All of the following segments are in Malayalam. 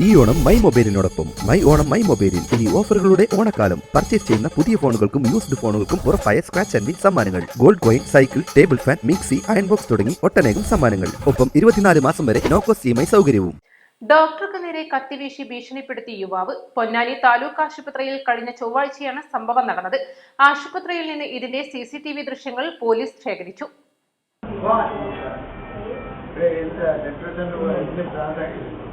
ഈ ഓണം മൈ മൊബൈലിനോടൊപ്പം മൈ ഓണം മൈ മൊബൈലിൽ ഇനി ഓഫറുകളുടെ ഓണക്കാലം പർച്ചേസ് ചെയ്യുന്ന പുതിയ ഫോണുകൾക്കും യൂസ്ഡ് ഫോണുകൾക്കും ഉറപ്പായ സ്ക്രാച്ച് ആൻഡ് സമ്മാനങ്ങൾ gold coin cycle table fan mixie iron box തുടങ്ങി ഒട്ടനേകം സമ്മാനങ്ങൾ ഒപ്പം ഇരുപത്തിനാല് മാസം വരെ നോക്കോസ് ഇ എം ഐ സൗകര്യവും ഡോക്ടർക്ക് നേരെ കത്തിവീശി ഭീഷണിപ്പെടുത്തിയ യുവാവ് പൊന്നാനി താലൂക്ക് ആശുപത്രിയിൽ കഴിഞ്ഞ ചൊവ്വാഴ്ചയാണ് സംഭവം നടന്നത് ആശുപത്രിയിൽ നിന്ന് ഇതിന്റെ സി സി ടി വി ദൃശ്യങ്ങൾ പോലീസ് ശേഖരിച്ചു ഒരിക്കലും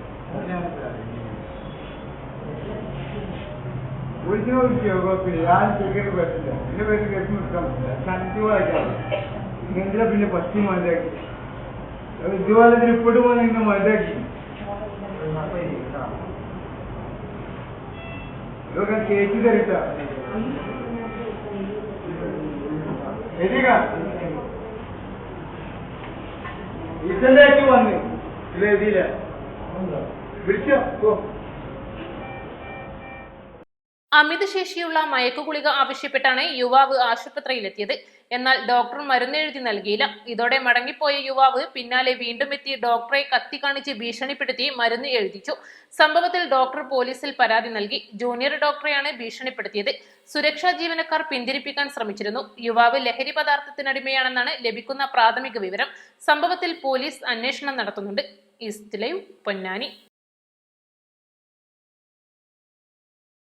ಉಳಿದಿರೋ ಉದ್ಯೋಗ ಯಾರು ತೆಗೆದು ಬರ್ತದೆ ಇನ್ವೆಸ್ಟಿಗೇಷನ್ ಮುಟ್ಕೊಂಡ್ಬಿಡ್ತಾರೆ ಶಾಂತಿವಾಗಿ ಹಿಂದ್ರೆ ಬಿಲ್ಲಿ ಪಶ್ಚಿಮ ಮದುವೆಯಾಗಿ ದಿವಾಲದಲ್ಲಿ ಪುಡುವ ನಿನ್ನ ಮದುವೆಯಾಗಿ ಇವಾಗ ಕೇಸಿದ್ದಾರೆ ಇದೀಗ ಇದಲ್ಲೇ ಬಂದು ಇಲ್ಲೇ ಇದಿಲ್ಲ അമിത ശേഷിയുള്ള മയക്കുകുളിക ആവശ്യപ്പെട്ടാണ് യുവാവ് ആശുപത്രിയിലെത്തിയത്. എന്നാൽ ഡോക്ടർ മരുന്നെഴുതി നൽകിയില്ല. ഇതോടെ മടങ്ങിപ്പോയ യുവാവ് പിന്നാലെ വീണ്ടും എത്തി ഡോക്ടറെ കത്തി കാണിച്ച് ഭീഷണിപ്പെടുത്തി മരുന്ന് എഴുതിച്ചു. സംഭവത്തിൽ ഡോക്ടർ പോലീസിൽ പരാതി നൽകി. ജൂനിയർ ഡോക്ടറെയാണ് ഭീഷണിപ്പെടുത്തിയത്. സുരക്ഷാ ജീവനക്കാർ പിന്തിരിപ്പിക്കാൻ ശ്രമിച്ചിരുന്നു. യുവാവ് ലഹരി പദാർത്ഥത്തിനടിമയാണെന്നാണ് ലഭിക്കുന്ന പ്രാഥമിക വിവരം. സംഭവത്തിൽ പോലീസ് അന്വേഷണം നടത്തുന്നുണ്ട്. ലൈവ് പൊന്നാനി.